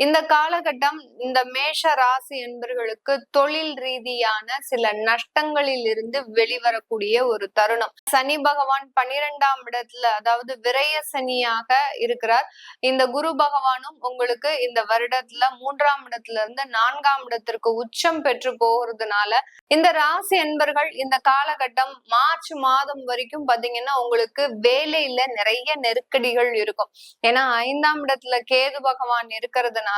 இந்த காலகட்டம் இந்த மேஷ ராசி என்பர்களுக்கு தொழில் ரீதியான சில நஷ்டங்களில் இருந்து வெளிவரக்கூடிய ஒரு தருணம். சனி பகவான் பனிரெண்டாம் இடத்துல அதாவது விரய சனியாக இருக்கிறார். இந்த குரு பகவானும் உங்களுக்கு இந்த வருடத்துல மூன்றாம் இடத்துல இருந்து நான்காம் இடத்திற்கு உச்சம் பெற்று போகிறதுனால இந்த ராசி என்பர்கள் இந்த காலகட்டம் மார்ச் மாதம் வரைக்கும் பாத்தீங்கன்னா உங்களுக்கு வேலையில நிறைய நெருக்கடிகள் இருக்கும். ஏன்னா ஐந்தாம் இடத்துல கேது பகவான் இருக்கிறதுனால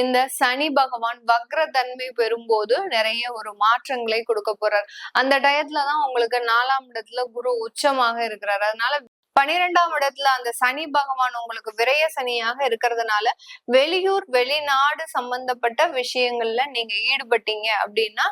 இந்த சனி பகவான் வக்ரத்தன்மை பெறும்போது நிறைய ஒரு மாற்றங்களை கொடுக்க போறார். அந்த டயத்துலதான் உங்களுக்கு நாலாம் இடத்துல குரு உச்சமாக இருக்கிறார். அதனால பனிரெண்டாம் இடத்துல அந்த சனி பகவான் உங்களுக்கு விரைய சனியாக இருக்கிறதுனால வெளியூர் வெளிநாடு சம்பந்தப்பட்ட விஷயங்கள்ல நீங்க ஈடுபட்டீங்க அப்படின்னா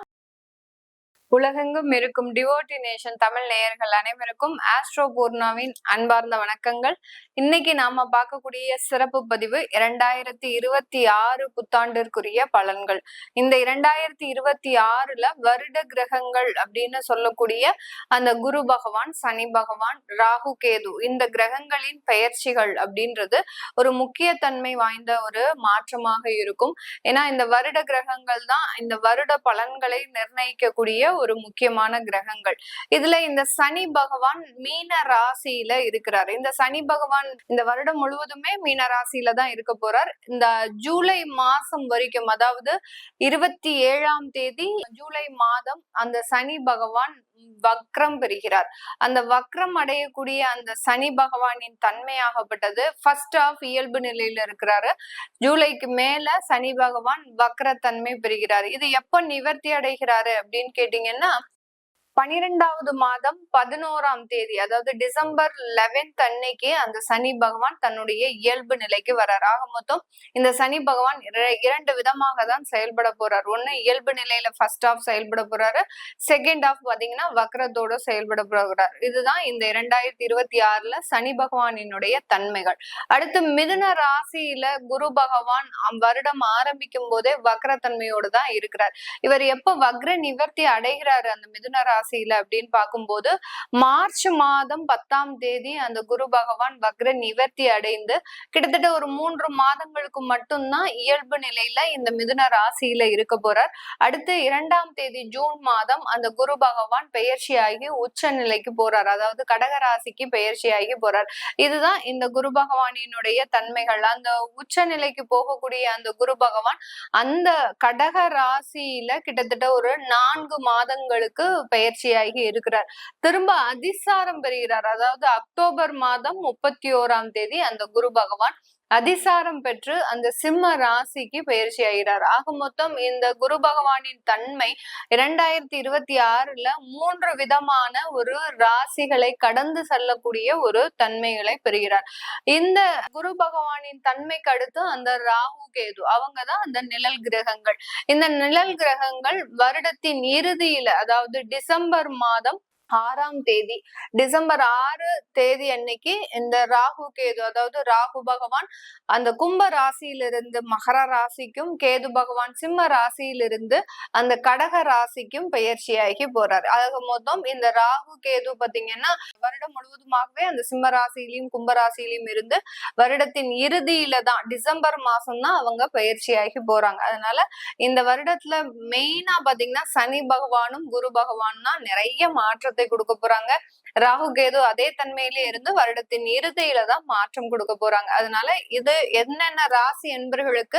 உலகெங்கும் இருக்கும் டிவோட்டி நேஷன் தமிழ் நேயர்கள் அனைவருக்கும் ஆஸ்ட்ரோ பூர்ணாவின் அன்பார்ந்த வணக்கங்கள். இன்னைக்கு நாம பார்க்கக்கூடிய சிறப்பு பதிவு இரண்டாயிரத்தி இருபத்தி ஆறு புத்தாண்டிற்குரிய பலன்கள். இந்த இரண்டாயிரத்தி இருபத்தி ஆறுல வருட கிரகங்கள் அப்படின்னு சொல்லக்கூடிய அந்த குரு பகவான் சனி பகவான் ராகு கேது இந்த கிரகங்களின் பெயர்ச்சிகள் அப்படின்றது ஒரு முக்கியத்தன்மை வாய்ந்த ஒரு மாற்றமாக இருக்கும். ஏன்னா இந்த வருட கிரகங்கள் தான் இந்த வருட பலன்களை நிர்ணயிக்கக்கூடிய ஒரு முக்கியமான கிரகங்கள். இதுல இந்த சனி பகவான் மீன ராசியில இருக்கிறார். இந்த சனி பகவான் இந்த வருடம் முழுவதுமே மீன ராசியில தான் இருக்க போறார். இந்த ஜூலை மாசம் வரைக்கும் அதாவது இருபத்தி ஏழாம் தேதி ஜூலை மாதம் அந்த சனி பகவான் வக்ரம் பெறுகிறார். அந்த வக்ரம் அடையக்கூடிய அந்த சனி பகவானின் தன்மையாகப்பட்டது. ஃபர்ஸ்ட் ஆஃப் இயல்பு நிலையில இருக்கிறாரு. ஜூலைக்கு மேல சனி பகவான் வக்ரத்தன்மை பெறுகிறார். இது எப்ப நிவர்த்தி அடைகிறாரு அப்படின்னு கேட்டீங்கன்னா பனிரெண்டாவது மாதம் பதினோராம் தேதி அதாவது டிசம்பர் லெவன்த் அன்னைக்கு அந்த சனி பகவான் தன்னுடைய இயல்பு நிலைக்கு வர்றார். ஆக மொத்தம் இந்த சனி பகவான் இரண்டு விதமாக தான் செயல்பட போறார். ஒண்ணு இயல்பு நிலையில ஃபர்ஸ்ட் ஆஃப் செயல்பட போறாரு. செகண்ட் ஆஃப் பாத்தீங்கன்னா வக்ரத்தோட செயல்பட போகிறார் இதுதான் இந்த இரண்டாயிரத்தி இருபத்தி ஆறுல சனி பகவானினுடைய தன்மைகள். அடுத்து மிதுன ராசியில குரு பகவான் வருடம் ஆரம்பிக்கும் போதே வக்ரத்தன்மையோடு தான் இருக்கிறார். இவர் எப்ப வக்ர நிவர்த்தி அடைகிறாரு அந்த மிதுன ராசி ராசியில அப்படின்னு பார்க்கும்போது மார்ச் மாதம் பத்தாம் தேதி அந்த குரு பகவான் வக்ர நிவர்த்தி அடைந்து கிட்டத்தட்ட ஒரு மூன்று மாதங்களுக்கு மட்டும்தான் இயல்பு நிலையில இந்த மிதுன ராசியில இருக்க போறார். அடுத்து இரண்டாம் தேதி ஜூன் மாதம் அந்த குரு பகவான் பெயர்ச்சியாகி உச்ச நிலைக்கு போறார். அதாவது கடக ராசிக்கு பெயர்ச்சியாகி போறார். இதுதான் இந்த குரு பகவானினுடைய தன்மைகள். அந்த உச்ச நிலைக்கு போகக்கூடிய அந்த குரு பகவான் அந்த கடக ராசியில கிட்டத்தட்ட ஒரு நான்கு மாதங்களுக்கு பெயர் பயிற்சியாகி இருக்கிறார். திரும்ப அதிசாரம் பெறுகிறார். அதாவது அக்டோபர் மாதம் முப்பத்தி ஓராம் தேதி அந்த குரு பகவான் அதிசாரம் பெற்று அந்த சிம்ம ராசிக்கு பயிற்சி ஆகிறார். ஆக மொத்தம் இந்த குரு பகவானின் தன்மை இரண்டாயிரத்தி இருபத்தி ஆறுல மூன்று விதமான ஒரு ராசிகளை கடந்து செல்லக்கூடிய ஒரு தன்மைகளை பெறுகிறார். இந்த குரு பகவானின் தன்மைக்கு அடுத்து அந்த ராகு கேது அவங்கதான் அந்த நிழல் கிரகங்கள். இந்த நிழல் கிரகங்கள் வருடத்தின் இறுதியில அதாவது டிசம்பர் மாதம் ஆறாம் தேதி டிசம்பர் ஆறு தேதி அன்னைக்கு இந்த ராகு கேது அதாவது ராகு பகவான் அந்த கும்ப ராசியிலிருந்து மகர ராசிக்கும் கேது பகவான் சிம்ம ராசியிலிருந்து அந்த கடக ராசிக்கும் பயிற்சியாகி போறாரு. ஆக மொத்தம் இந்த ராகு கேது பாத்தீங்கன்னா வருடம் முழுவதுமாகவே அந்த சிம்ம ராசியிலையும் கும்ப ராசியிலையும் இருந்து வருடத்தின் இறுதியில தான் டிசம்பர் மாசம் தான் அவங்க பயிற்சியாகி போறாங்க. அதனால இந்த வருடத்துல மெயினா பாத்தீங்கன்னா சனி பகவானும் குரு பகவான் தான் நிறைய மாற்றத்தை மாற்றத்தை கொடுக்க போறாங்க. ராகு கேது அதே தன்மையிலே இருந்து வருடத்தின் இறுதியில தான் மாற்றம் கொடுக்க போறாங்க. அதனால இது என்னென்ன ராசி என்பர்களுக்கு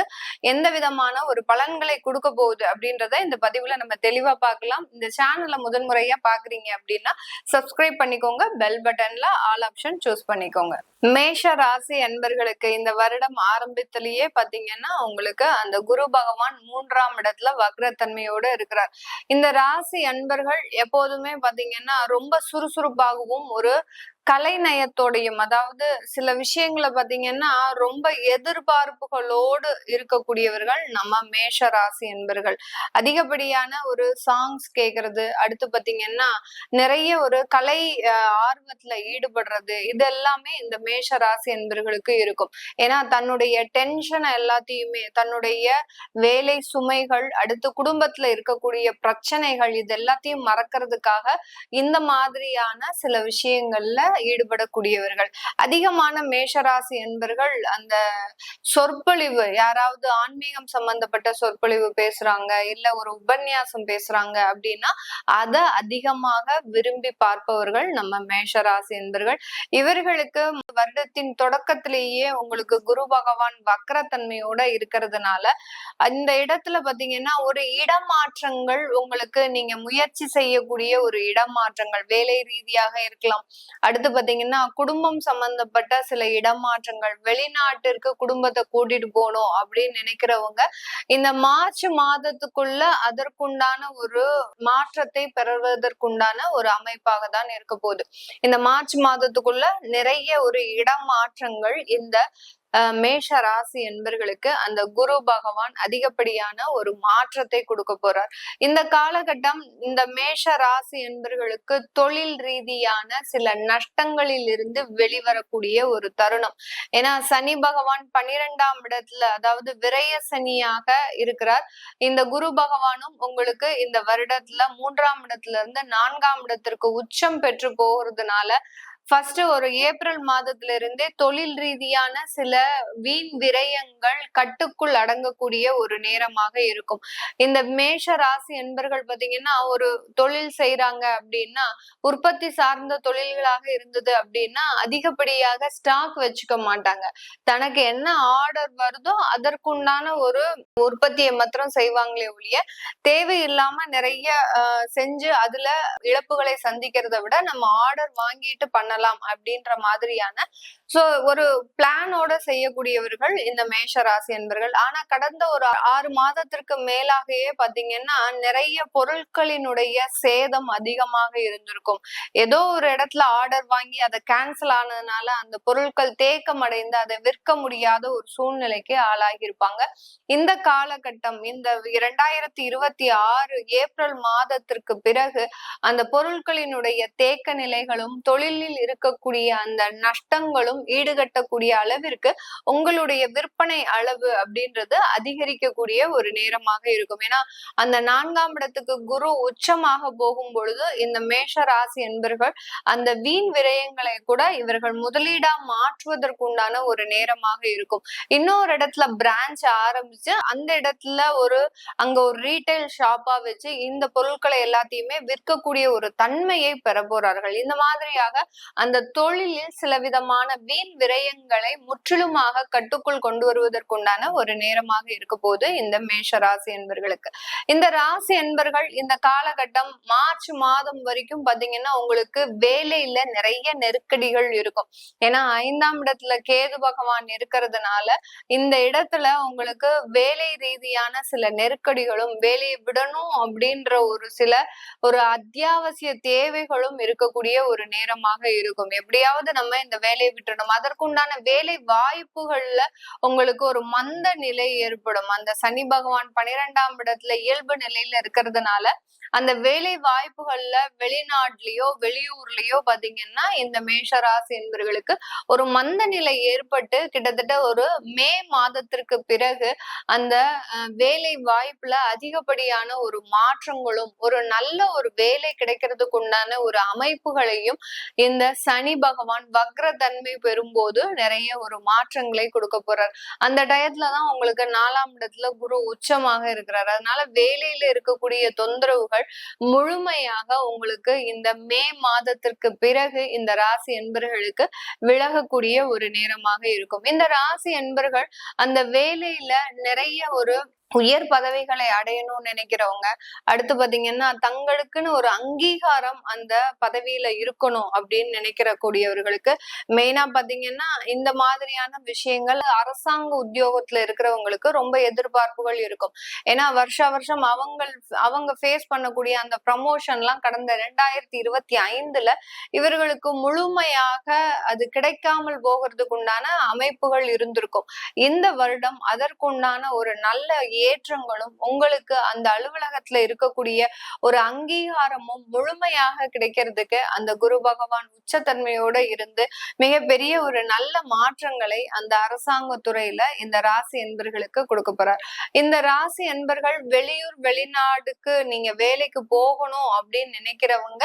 எந்த விதமான ஒரு பலன்களை கொடுக்க போகுது அப்படின்றத இந்த பதிவுல நம்ம தெளிவா பார்க்கலாம். இந்த சேனல்ல முதன்முறையா பாக்குறீங்க அப்படின்னா சப்ஸ்கிரைப் பண்ணிக்கோங்க பெல் பட்டன்ல ஆல் ஆப்ஷன் சூஸ் பண்ணிக்கோங்க. மேஷ ராசி என்பர்களுக்கு இந்த வருடம் ஆரம்பத்திலேயே பாத்தீங்கன்னா உங்களுக்கு அந்த குரு பகவான் மூன்றாம் இடத்துல வக்ரத்தன்மையோட இருக்கிறார். இந்த ராசி அன்பர்கள் எப்போதுமே பாத்தீங்கன்னா ரொம்ப சுறுசுறுப்பாகவும் ஒரு கலைநயத்தோடையும் அதாவது சில விஷயங்களை பாத்தீங்கன்னா ரொம்ப எதிர்பார்ப்புகளோடு இருக்கக்கூடியவர்கள் நம்ம மேஷ ராசி என்பர்கள். அதிகப்படியான ஒரு சாங்ஸ் கேட்கறது அடுத்து பாத்தீங்கன்னா நிறைய ஒரு கலை ஆர்வத்துல ஈடுபடுறது இது எல்லாமே இந்த மேஷ ராசி என்பர்களுக்கு இருக்கும். ஏன்னா தன்னுடைய டென்ஷன் எல்லாத்தையுமே தன்னுடைய வேலை சுமைகள் அடுத்து குடும்பத்துல இருக்கக்கூடிய பிரச்சனைகள் இது எல்லாத்தையும் மறக்கிறதுக்காக இந்த மாதிரியான சில விஷயங்கள்ல ஈடுபடக்கூடியவர்கள். அதிகமான மேஷராசி என்பர்கள் அந்த சொற்பொழிவு யாராவது ஆன்மீகம் சம்பந்தப்பட்ட சொற்பொழிவு பேசுறாங்க இல்ல ஒரு உபன்யாசம் பேசுறாங்க அப்படின்னா அதை அதிகமாக விரும்பி பார்ப்பவர்கள் நம்ம மேஷராசி என்பர்கள். இவர்களுக்கு வருடத்தின் தொடக்கத்திலேயே உங்களுக்கு குரு பகவான் வக்கரத்தன்மையோட இருக்கிறதுனால அந்த இடத்துல பாத்தீங்கன்னா ஒரு இடமாற்றங்கள் உங்களுக்கு நீங்க முயற்சி செய்யக்கூடிய ஒரு இடமாற்றங்கள் வேலை ரீதியாக இருக்கலாம். அடுத்து பாத்தீங்கன்னா குடும்பம் சம்பந்தப்பட்ட சில இடமாற்றங்கள் வெளிநாட்டிற்கு குடும்பத்தை கூட்டிட்டு போகணும் அப்படின்னு நினைக்கிறவங்க இந்த மார்ச் மாதத்துக்குள்ள அதற்குண்டான ஒரு மாற்றத்தை பெறுவதற்குண்டான ஒரு அமைப்பாக தான் இருக்க போகுது. இந்த மார்ச் மாதத்துக்குள்ள நிறைய ஒரு இடமாற்றங்கள் இந்த மேஷ ராசி என்பர்களுக்கு அந்த குரு பகவான் அதிகப்படியான ஒரு மாற்றத்தை கொடுக்க போறார். இந்த காலகட்டம் இந்த மேஷ ராசி என்பர்களுக்கு தொழில் ரீதியான சில நஷ்டங்களில் இருந்து வெளிவரக்கூடிய ஒரு தருணம். ஏன்னா சனி பகவான் பனிரெண்டாம் இடத்துல அதாவது விரய சனியாக இருக்கிறார். இந்த குரு பகவானும் உங்களுக்கு இந்த வருடத்துல மூன்றாம் இடத்துல இருந்து நான்காம் இடத்திற்கு உச்சம் பெற்று போகிறதுனால ஃபர்ஸ்ட் ஒரு ஏப்ரல் மாதத்துல இருந்தே தொழில் ரீதியான சில வீண் விரயங்கள் கட்டுக்குள் அடங்கக்கூடிய ஒரு நேரமாக இருக்கும். இந்த மேஷ ராசி என்பர்கள் பாத்தீங்கன்னா ஒரு தொழில் செய்யறாங்க அப்படின்னா உற்பத்தி சார்ந்த தொழில்களாக இருந்தது அப்படின்னா அதிகப்படியாக ஸ்டாக் வச்சுக்க மாட்டாங்க. தனக்கு என்ன ஆர்டர் வருதோ அதற்குண்டான ஒரு உற்பத்தியை மாத்திரம் செய்வாங்களே ஒழிய தேவையில்லாம நிறைய செஞ்சு அதுல இழப்புகளை சந்திக்கிறத விட நம்ம ஆர்டர் வாங்கிட்டு பண்ண பண்ணலாம் அப்படின்ற மாதிரியான சோ ஒரு பிளானோட செய்யக்கூடியவர்கள் இந்த மேஷ ராசி என்பர்கள். ஆனா கடந்த ஒரு ஆறு மாதத்திற்கு மேலாகவே பாத்தீங்கன்னா நிறைய பொருட்களினுடைய சேதம் அதிகமாக இருந்திருக்கும். ஏதோ ஒரு இடத்துல ஆர்டர் வாங்கி அதை கேன்சல் ஆனதுனால அந்த பொருட்கள் தேக்கம் அடைந்து அதை விற்க முடியாத ஒரு சூழ்நிலைக்கு ஆளாகி இருப்பாங்க இந்த காலகட்டம் இந்த இரண்டாயிரத்தி இருபத்தி ஆறு ஏப்ரல் மாதத்திற்கு பிறகு அந்த பொருட்களினுடைய தேக்க நிலைகளும் தொழிலில் இருக்கக்கூடிய அந்த நஷ்டங்களும் ஈடுகட்டக்கூடிய அளவிற்கு உங்களுடைய விற்பனை அளவு அப்படின்றது அதிகரிக்கக்கூடிய ஒரு நேரமாக இருக்கும். ஏன்னா அந்த நான்காம் இடத்துக்கு குரு உச்சமாக போகும் பொழுது இந்த மேஷ ராசி என்பர்கள் அந்த வீண் விரயங்களை கூட இவர்கள் முதலீடா மாற்றுவதற்குண்டான ஒரு நேரமாக இருக்கும். இன்னொரு இடத்துல பிரான்ச் ஆரம்பிச்சு அந்த இடத்துல ஒரு அங்க ஒரு ரீட்டைல் ஷாப்பா வச்சு இந்த பொருட்களை எல்லாத்தையுமே விற்கக்கூடிய ஒரு தன்மையை பெற போறார்கள். இந்த மாதிரியாக அந்த தொழிலில் சில விதமான வீண் விரயங்களை முற்றிலுமாக கட்டுக்குள் கொண்டு வருவதற்குண்டான ஒரு நேரமாக இருக்க போது இந்த மேஷ ராசி என்பர்களுக்கு. இந்த ராசி என்பர்கள் இந்த காலகட்டம் மார்ச் மாதம் வரைக்கும் பாத்தீங்கன்னா உங்களுக்கு வேலையில நிறைய நெருக்கடிகள் இருக்கும். ஏன்னா ஐந்தாம் இடத்துல கேது பகவான் இருக்கிறதுனால இந்த இடத்துல உங்களுக்கு வேலை ரீதியான சில நெருக்கடிகளும் வேலையை விடணும் அப்படின்ற ஒரு சில ஒரு அத்தியாவசிய தேவைகளும் இருக்கக்கூடிய ஒரு நேரமாக இருக்கும். எப்படியாவது நம்ம இந்த வேலையை விட்டு விட்டுறணும் அதற்குண்டான வேலை வாய்ப்புகள்ல உங்களுக்கு ஒரு மந்த நிலை ஏற்படும். அந்த சனி பகவான் பனிரெண்டாம் இடத்துல இயல்பு நிலையில இருக்கிறதுனால அந்த வேலை வாய்ப்புகள்ல வெளிநாட்டுலயோ வெளியூர்லயோ பாத்தீங்கன்னா இந்த மேஷராசி என்பவர்களுக்கு ஒரு மந்த நிலை ஏற்பட்டு கிட்டத்தட்ட ஒரு மே மாதத்திற்கு பிறகு அந்த வேலை வாய்ப்புல அதிகப்படியான ஒரு மாற்றங்களும் ஒரு நல்ல ஒரு வேலை கிடைக்கிறதுக்கு உண்டான ஒரு அமைப்புகளையும் இந்த சனி பகவான் வக்ர தன்மை பெறும்போது நிறைய ஒரு மாற்றங்களை கொடுக்க போறார். அந்த டயத்துலதான் உங்களுக்கு நாலாம் இடத்துல குரு உச்சமாக இருக்கிறார். அதனால வேலையில இருக்கக்கூடிய தொந்தரவுகள் முழுமையாக உங்களுக்கு இந்த மே மாதத்திற்கு பிறகு இந்த ராசி என்பர்களுக்கு விலகக்கூடிய ஒரு நேரமாக இருக்கும். இந்த ராசி என்பர்கள் அந்த வேலையில நிறைய ஒரு உயர் பதவிகளை அடையணும்னு நினைக்கிறவங்க அடுத்து பாத்தீங்கன்னா தங்களுக்குன்னு ஒரு அங்கீகாரம் அந்த பதவியில இருக்கணும் அப்படின்னு நினைக்கிற கூடியவர்களுக்கு மெயினா பாத்தீங்கன்னா இந்த மாதிரியான விஷயங்கள் அரசாங்க உத்தியோகத்துல இருக்கிறவங்களுக்கு ரொம்ப எதிர்பார்ப்புகள் இருக்கும். ஏன்னா வருஷா வருஷம் அவங்க அவங்க ஃபேஸ் பண்ணக்கூடிய அந்த ப்ரமோஷன் எல்லாம் கடந்த ரெண்டாயிரத்தி இருபத்தி ஐந்துல இவர்களுக்கு முழுமையாக அது கிடைக்காமல் போகிறதுக்கு உண்டான அமைப்புகள் இருந்திருக்கும். இந்த வருடம் அதற்குண்டான ஒரு நல்ல ஏற்றங்களும் உங்களுக்கு அந்த அலுவலகத்துல இருக்கக்கூடிய ஒரு அங்கீகாரமும் முழுமையாக கிடைக்கிறதுக்கு அந்த குரு பகவான் உச்சத்தன்மையோட இருந்து மிகப்பெரிய ஒரு நல்ல மாற்றங்களை அந்த அரசாங்க துறையில இந்த ராசி என்பர்களுக்கு கொடுக்க போறார். இந்த ராசி என்பர்கள் வெளியூர் வெளிநாடுக்கு நீங்க வேலைக்கு போகணும் அப்படின்னு நினைக்கிறவங்க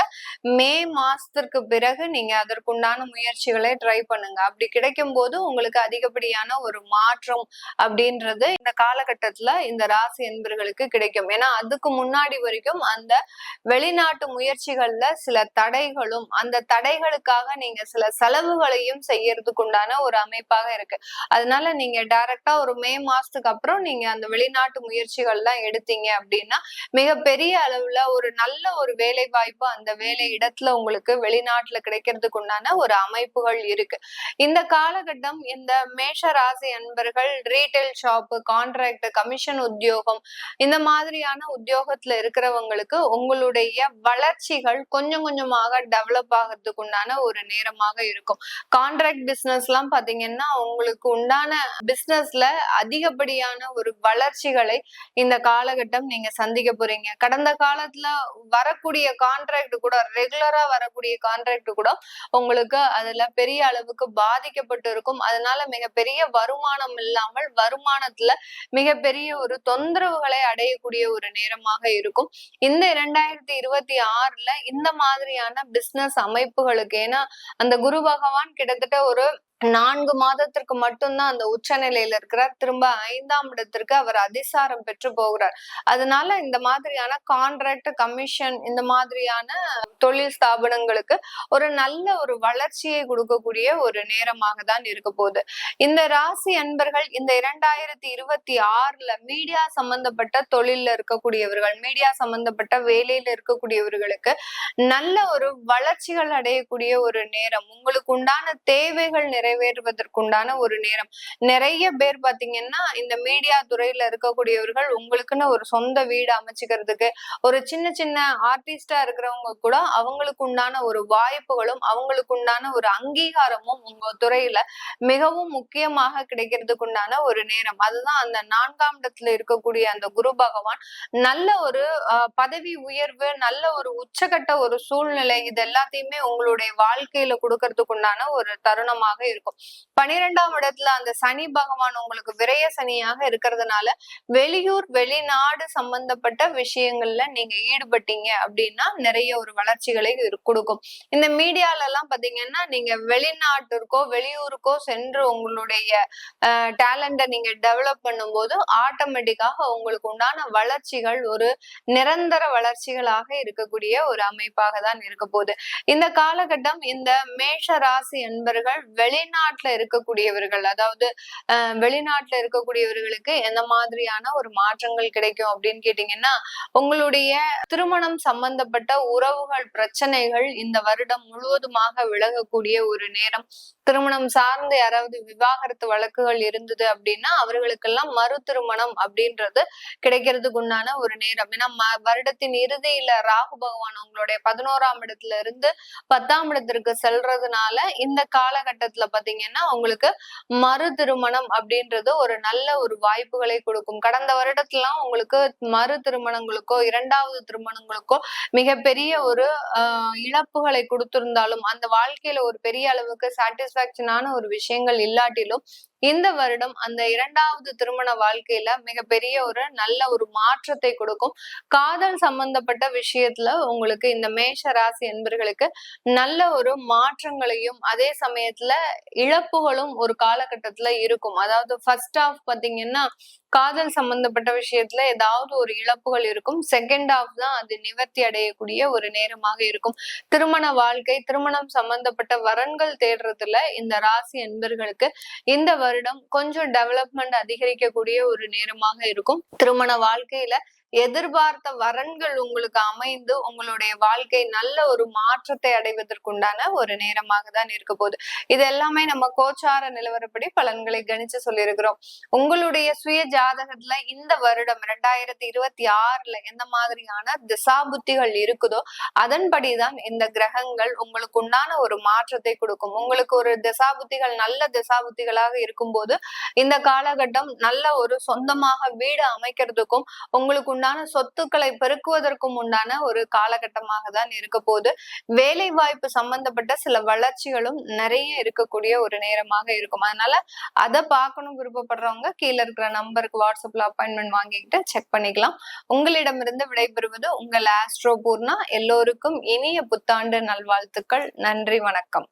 மே மாசத்திற்கு பிறகு நீங்க அதற்குண்டான முயற்சிகளை ட்ரை பண்ணுங்க. அப்படி கிடைக்கும் போது உங்களுக்கு அதிகப்படியான ஒரு மாற்றம் அப்படின்றது இந்த காலகட்டத்துல இந்த ராசி என்பர்களுக்கு கிடைக்கும். ஏன்னா அதுக்கு முன்னாடி வரைக்கும் அந்த வெளிநாட்டு முயற்சிகள்ல சில தடைகளும் அந்த தடைகளுக்காக நீங்க சில செலவுகளையும் செய்யறதுக்கு உண்டான ஒரு அமைப்பாக இருக்கு. அதனால நீங்க டைரக்டா ஒரு மே மாசத்துக்கு அப்புறம் நீங்க அந்த வெளிநாட்டு முயற்சிகள்லாம் எடுத்தீங்க அப்படின்னா மிகப்பெரிய அளவுல ஒரு நல்ல ஒரு வேலை வாய்ப்பு அந்த வேலை இடத்துல உங்களுக்கு வெளிநாட்டுல கிடைக்கிறதுக்கு உண்டான ஒரு அமைப்புகள் இருக்கு. இந்த காலகட்டம் இந்த மேஷ ராசி அன்பர்கள் ரீட்டைல் ஷாப்பு கான்ட்ராக்ட் கமிஷன் உத்தியோகம் இந்த மாதிரியான உத்தியோகத்துல இருக்கிறவங்களுக்கு உங்களுடைய வளர்ச்சிகள் கொஞ்சம் கொஞ்சமாக டெவலப் ஆகிறதுக்கு உண்டான ஒரு நேரமாக இருக்கும். கான்ட்ராக்ட் பிசினஸ் எல்லாம் பாத்தீங்கன்னா உங்களுக்கு உண்டான பிசினஸ்ல அதிகப்படியான ஒரு வளர்ச்சிகளை இந்த காலகட்டம் நீங்க சந்திக்க போறீங்க. கடந்த காலத்துல வரக்கூடிய கான்ட்ராக்ட் கூட ரெகுலரா வரக்கூடிய கான்ட்ராக்ட் கூட உங்களுக்கு அதுல பெரிய அளவுக்கு பாதிக்கப்பட்டு இருக்கும் அதனால மிகப்பெரிய வருமானம் இல்லாமல் வருமானத்துல மிகப்பெரிய ஒரு தொந்தரவுகளை அடையக்கூடிய ஒரு நேரமாக இருக்கும். இந்த இரண்டாயிரத்தி இருபத்தி ஆறுல இந்த மாதிரியான பிசினஸ் அமைப்புகளுக்கு ஏன்னா அந்த குரு பகவான் கிட்டத்தட்ட ஒரு நான்கு மாதத்திற்கு மட்டும்தான் அந்த உச்ச நிலையில இருக்கிறார். திரும்ப ஐந்தாம் இடத்திற்கு அவர் அதிசாரம் பெற்று போகிறார். அதனால இந்த மாதிரியான கான்ட்ராக்ட் கமிஷன் இந்த மாதிரியான தொழில் ஸ்தாபனங்களுக்கு ஒரு நல்ல ஒரு வளர்ச்சியை கொடுக்கக்கூடிய ஒரு நேரமாக தான் இருக்க போகுது. இந்த ராசி அன்பர்கள் இந்த இரண்டாயிரத்தி இருபத்தி ஆறுல மீடியா சம்பந்தப்பட்ட தொழில்ல இருக்கக்கூடியவர்கள் மீடியா சம்பந்தப்பட்ட வேலையில இருக்கக்கூடியவர்களுக்கு நல்ல ஒரு வளர்ச்சிகள் அடையக்கூடிய ஒரு நேரம். உங்களுக்கு உண்டான தேவைகள் நிறைய நிறைவேறுவதற்குண்டான ஒரு நேரம். நிறைய பேர் பாத்தீங்கன்னா இந்த மீடியா துறையில இருக்கக்கூடியவர்கள் உங்களுக்குன்னு ஒரு சொந்த வீடு அமைச்சுக்கிறதுக்கு ஒரு சின்ன சின்ன ஆர்டிஸ்டா இருக்கிறவங்க கூட அவங்களுக்கு உண்டான ஒரு வாய்ப்புகளும் அவங்களுக்கு உண்டான ஒரு அங்கீகாரமும் உங்க துறையில மிகவும் முக்கியமாக கிடைக்கிறதுக்கு உண்டான ஒரு நேரம். அதுதான் அந்த நான்காம் இடத்துல இருக்கக்கூடிய அந்த குரு பகவான். நல்ல ஒரு பதவி உயர்வு நல்ல ஒரு உச்சகட்ட ஒரு சூழ்நிலை இது எல்லாத்தையுமே உங்களுடைய வாழ்க்கையில கொடுக்கறதுக்கு உண்டான ஒரு தருணமாக இருக்கும் பனிரெண்டாம் இடத்துல அந்த சனி பகவான் உங்களுக்கு விரய சனியாக இருக்கிறதுனால வெளியூர் வெளிநாடு சம்பந்தப்பட்ட விஷயங்கள்ல நீங்க ஈடுபட்டீங்க அப்படின்னா நிறைய ஒரு வளர்ச்சிகளை கொடுக்கும். இந்த மீடியால எல்லாம் பாத்தீங்கன்னா நீங்க வெளிநாட்டிற்கோ வெளியூருக்கோ சென்று உங்களுடைய டேலண்ட நீங்க டெவலப் பண்ணும்போது ஆட்டோமேட்டிக்காக உங்களுக்கு உண்டான வளர்ச்சிகள் ஒரு நிரந்தர வளர்ச்சிகளாக இருக்கக்கூடிய ஒரு அமைப்பாக தான் இருக்க போகுது. இந்த காலகட்டம் இந்த மேஷ ராசி என்பர்கள் வெளிநாட்டுல இருக்கக்கூடியவர்கள் அதாவது வெளிநாட்டுல இருக்கக்கூடியவர்களுக்கு எந்த மாதிரியான ஒரு மாற்றங்கள் கிடைக்கும் அப்படின்னு கேட்டீங்கன்னா உங்களுடைய திருமணம் சம்பந்தப்பட்ட உறவுகள் பிரச்சனைகள் இந்த வருடம் முழுவதுமாக விலகக்கூடிய ஒரு நேரம் திருமணம் சார்ந்து யாராவது விவாகரத்து வழக்குகள் இருந்தது அப்படின்னா அவர்களுக்கெல்லாம் மறு திருமணம் அப்படின்றது கிடைக்கிறதுக்கு உண்டான ஒரு நேரம். ஏன்னா வருடத்தின் இறுதியில ராகு பகவான் உங்களுடைய பதினோராம் இடத்துல இருந்து பத்தாம் இடத்திற்கு செல்றதுனால இந்த காலகட்டத்துல பாத்தீங்கன்னா உங்களுக்கு மறு திருமணம் அப்படின்றது ஒரு நல்ல ஒரு வாய்ப்புகளை கொடுக்கும். கடந்த வருடத்துலாம் உங்களுக்கு மறு திருமணங்களுக்கோ இரண்டாவது திருமணங்களுக்கோ மிகப்பெரிய ஒரு இழப்புகளை கொடுத்திருந்தாலும் அந்த வாழ்க்கையில ஒரு பெரிய அளவுக்கு சாட்டிஸ்ஃபை சாட்டிஸ்பாக்சனான ஒரு விஷயங்கள் இல்லாட்டிலும் இந்த வருடம் அந்த இரண்டாவது திருமண வாழ்க்கையில மிகப்பெரிய ஒரு நல்ல ஒரு மாற்றத்தை கொடுக்கும். காதல் சம்பந்தப்பட்ட விஷயத்துல உங்களுக்கு இந்த மேஷ ராசி என்பர்களுக்கு நல்ல ஒரு மாற்றங்களையும் அதே சமயத்துல இழப்புகளும் ஒரு காலகட்டத்துல இருக்கும். அதாவது ஃபர்ஸ்ட் ஆஃப் பாத்தீங்கன்னா காதல் சம்பந்தப்பட்ட விஷயத்துல ஏதாவது ஒரு இழப்புகள் இருக்கும். செகண்ட் ஆஃப் தான் அது நிவர்த்தி அடையக்கூடிய ஒரு நேரமாக இருக்கும். திருமண வாழ்க்கை திருமணம் சம்பந்தப்பட்ட வரன்கள் தேடுறதுல இந்த ராசி என்பர்களுக்கு இந்த வருடம் கொஞ்சம் டெவலப்மெண்ட் அதிகரிக்கக்கூடிய ஒரு நேரமாக இருக்கும். திருமண வாழ்க்கையில எதிர்பார்த்த வரன்கள் உங்களுக்கு அமைந்து உங்களுடைய வாழ்க்கை நல்ல ஒரு மாற்றத்தை அடைவதற்குண்டான ஒரு நேரமாக தான் இருக்க போகுது. இது எல்லாமே நம்ம கோச்சார நிலவரப்படி பலன்களை கணிச்சு சொல்லியிருக்கிறோம். உங்களுடைய சுய ஜாதகத்துல இந்த வருடம் ரெண்டாயிரத்தி இருபத்தி ஆறுல எந்த மாதிரியான திசாபுத்திகள் இருக்குதோ அதன்படிதான் இந்த கிரகங்கள் உங்களுக்கு உண்டான ஒரு மாற்றத்தை கொடுக்கும். உங்களுக்கு ஒரு திசாபுத்திகள் நல்ல திசாபுத்திகளாக இருக்கும்போது இந்த காலகட்டம் நல்ல ஒரு சொந்தமாக வீடு அமைக்கிறதுக்கும் உங்களுக்கு உண்டான சொத்துக்களை பெருக்குவதற்கும் உண்டான ஒரு காலகட்டமாக தான் இருக்க போகுது. வேலை வாய்ப்பு சம்பந்தப்பட்ட சில வளர்ச்சிகளும் நிறைய இருக்கக்கூடிய ஒரு நேரமாக இருக்கும். அதனால அதை பார்க்கணும் விருப்பப்படுறவங்க கீழே இருக்கிற நம்பருக்கு வாட்ஸ்அப்ல அப்பாயின்மெண்ட் வாங்கிக்கிட்டு செக் பண்ணிக்கலாம். உங்களிடமிருந்து விடைபெறுவது உங்கள் ஆஸ்ட்ரோ பூர்ணா. எல்லோருக்கும் இனிய புத்தாண்டு நல்வாழ்த்துக்கள். நன்றி வணக்கம்.